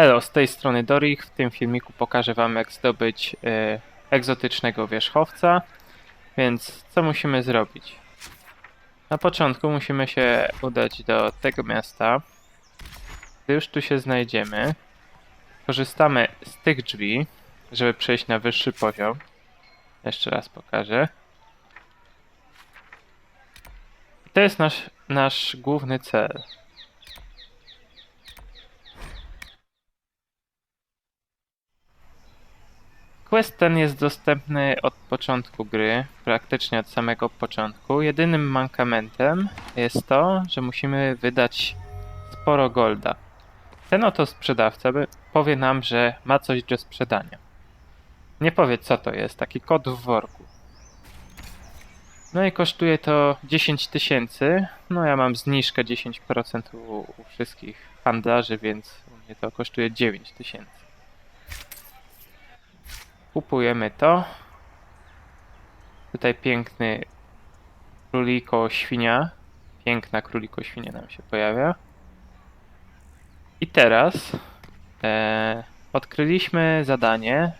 Hello, z tej strony Dorich. W tym filmiku pokażę Wam jak zdobyć e, egzotycznego wierzchowca. Więc co musimy zrobić? Na początku musimy się udać do tego miasta. Gdy już tu się znajdziemy, korzystamy z tych drzwi, żeby przejść na wyższy poziom. Jeszcze raz pokażę. I to jest nasz, nasz główny cel. Quest ten jest dostępny od początku gry, praktycznie od samego początku. Jedynym mankamentem jest to, że musimy wydać sporo golda. Ten oto sprzedawca powie nam, że ma coś do sprzedania. Nie powie co to jest, taki kod w worku. No i kosztuje to 10 tysięcy. No ja mam zniżkę 10% u, u wszystkich handlarzy, więc u mnie to kosztuje 9 tysięcy. Kupujemy to. Tutaj piękny króliko świnia. Piękna króliko świnia nam się pojawia. I teraz e, odkryliśmy zadanie,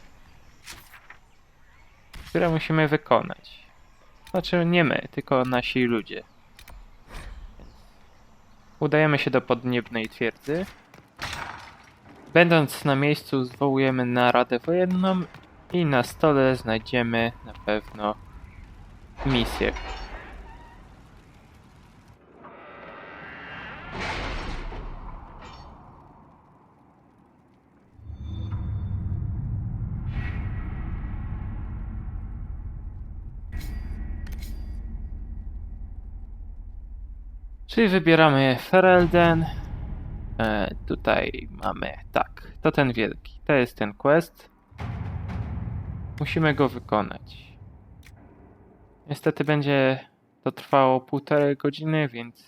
które musimy wykonać. Znaczy nie my, tylko nasi ludzie. Udajemy się do podniebnej twierdzy. Będąc na miejscu zwołujemy naradę wojenną i na stole znajdziemy na pewno misję. Czyli wybieramy Ferelden. E, tutaj mamy, tak, to ten wielki. To jest ten quest. Musimy go wykonać. Niestety będzie to trwało półtorej godziny, więc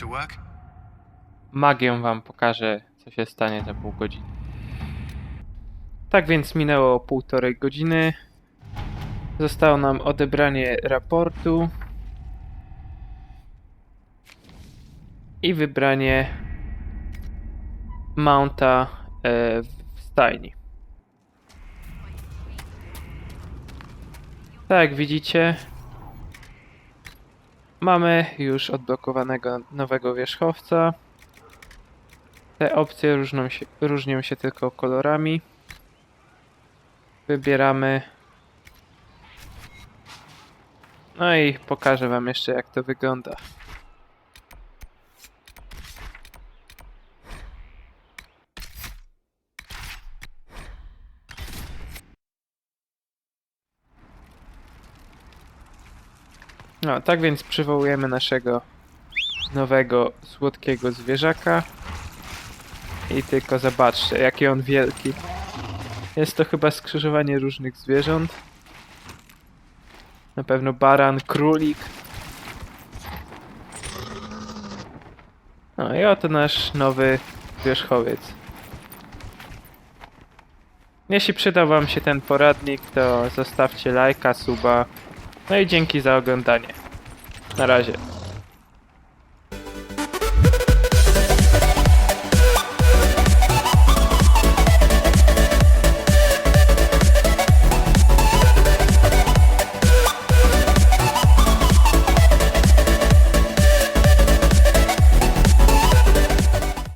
To work? magią wam pokażę, co się stanie za pół godziny. Tak więc minęło półtorej godziny. Zostało nam odebranie raportu i wybranie mounta e, w stajni. Tak jak widzicie, mamy już odblokowanego nowego wierzchowca. Te opcje różnią się, różnią się tylko kolorami. Wybieramy. No i pokażę wam jeszcze jak to wygląda. No, tak więc przywołujemy naszego nowego słodkiego zwierzaka. I tylko zobaczcie, jaki on wielki. Jest to chyba skrzyżowanie różnych zwierząt. Na pewno baran, królik. No i oto nasz nowy wierzchowiec. Jeśli przydał wam się ten poradnik, to zostawcie lajka, suba. No i dzięki za oglądanie. Na razie.